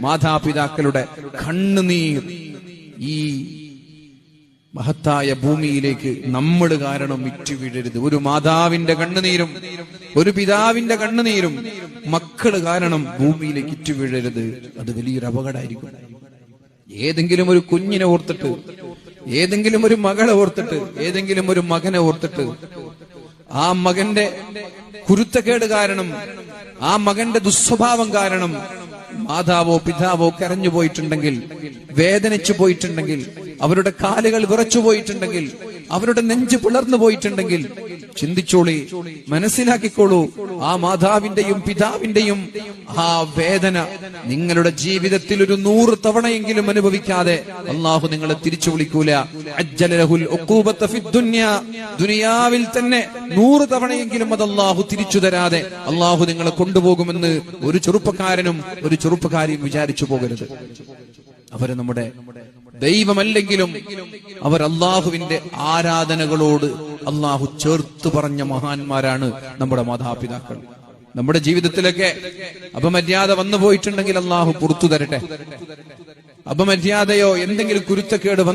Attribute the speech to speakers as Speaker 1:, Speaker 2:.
Speaker 1: മാതാപിതാക്കളുടെ കണ്ണുനീർ ഈ മഹത്തായ ഭൂമിയിലേക്ക് നമ്മൾ കാരണം വീഴരുത്. ഒരു മാതാവിന്റെ കണ്ണുനീരും ഒരു പിതാവിന്റെ കണ്ണുനീരും മക്കൾ കാരണം ഭൂമിയിലേക്ക് വീഴരുത്. അത് വലിയൊരു അപകടമായിരിക്കും. ഏതെങ്കിലും ഒരു കുഞ്ഞിനെ ഓർത്തിട്ട് ഏതെങ്കിലും ഒരു മകളെ ഓർത്തിട്ട് ഏതെങ്കിലും ഒരു മകനെ ഓർത്തിട്ട് ആ മകന്റെ കുരുത്തക്കേട് കാരണം ആ മകന്റെ ദുസ്വഭാവം കാരണം മാതാവോ പിതാവോ കരഞ്ഞു പോയിട്ടുണ്ടെങ്കിൽ വേദനിച്ചു പോയിട്ടുണ്ടെങ്കിൽ അവരുടെ കാലുകൾ വിറച്ചു പോയിട്ടുണ്ടെങ്കിൽ അവരുടെ നെഞ്ച് പിളർന്നു പോയിട്ടുണ്ടെങ്കിൽ ചിന്തിച്ചോളി മനസ്സിലാക്കിക്കോളൂ. ആ മാതാവിന്റെയും പിതാവിന്റെയും ആ വേദന നിങ്ങളുടെ ജീവിതത്തിൽ ഒരു നൂറ് തവണയെങ്കിലും അനുഭവിക്കാതെ അള്ളാഹു നിങ്ങളെ തിരിച്ചു വിളിക്കൂല. അജ്ജലഹുൽ ഉഖൂബത്ത ഫിദ് ദുനിയ. ദുനിയാവിൽ തന്നെ നൂറ് തവണയെങ്കിലും അത് അള്ളാഹു തിരിച്ചു തരാതെ അള്ളാഹു നിങ്ങളെ കൊണ്ടുപോകുമെന്ന് ഒരു ചെറുപ്പക്കാരനും ഒരു ചെറുപ്പക്കാരിയും വിചാരിച്ചു പോകരുത്. അവർ നമ്മുടെ ദൈവമല്ലെങ്കിലും അവർ അള്ളാഹുവിന്റെ ആരാധനകളോട് അള്ളാഹു ചേർത്ത് പറഞ്ഞ മഹാന്മാരാണ് നമ്മുടെ മാതാപിതാക്കൾ. നമ്മുടെ ജീവിതത്തിലൊക്കെ അപമര്യാദ വന്നു പോയിട്ടുണ്ടെങ്കിൽ അള്ളാഹു പുറത്തു തരട്ടെ. അപമര്യാദയോ എന്തെങ്കിലും കുരുത്തക്കേട്